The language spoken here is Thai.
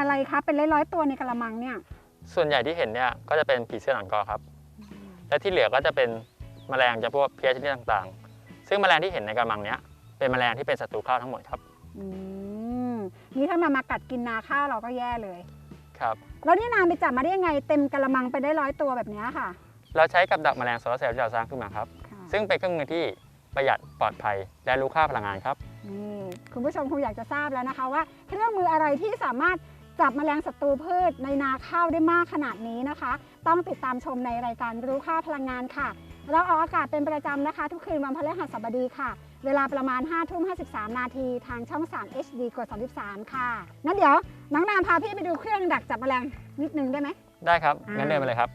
อะไรคะเป็นร้อยๆตัวในกระมังเนี่ย ส่วนใหญ่ที่เห็นเนี่ยก็จะเป็นผีเสื้อหลังกอครับ และที่เหลือก็จะเป็นแมลงจำพวกเพี้ยชนิดต่างๆ ซึ่งแมลงที่เห็นในกระมังเนี้ยเป็นแมลงที่เป็นศัตรูข้าวทั้งหมดครับอืมนี่ถ้ามันมากัดกินนาข้าวเราก็แย่เลยครับแล้วนี่นานไปจับมาได้ยังไงเต็มกระมังไปได้ร้อยตัวแบบเนี้ยค่ะ เราใช้กับดักแมลงโซลาร์เซลล์ที่เราสร้างขึ้นมาครับค่ะซึ่งเป็นเครื่องมือที่ประหยัดปลอดภัยและรู้ค่าพลังงานครับนี่คุณผู้ชมคงอยากจะทราบแล้วนะคะว่าเครื่องมืออะไรที่สามารถ จับแมลงศัตรูพืชในนาข้าวได้มากขนาดนี้นะคะ ต้องติดตามชมในรายการรู้ค่าพลังงานค่ะ เราออกอากาศเป็นประจำนะคะ ทุกคืนวันพฤหัสบดีค่ะ เวลาประมาณ5ทุ่ม53 นาทีทางช่อง 3 HD กด 33 ค่ะงั้นเดี๋ยวน้องนามพาพี่ไปดูเครื่องดักจับแมลงนิดนึงได้ไหมได้ครับงั้นเดินไปเลยครับ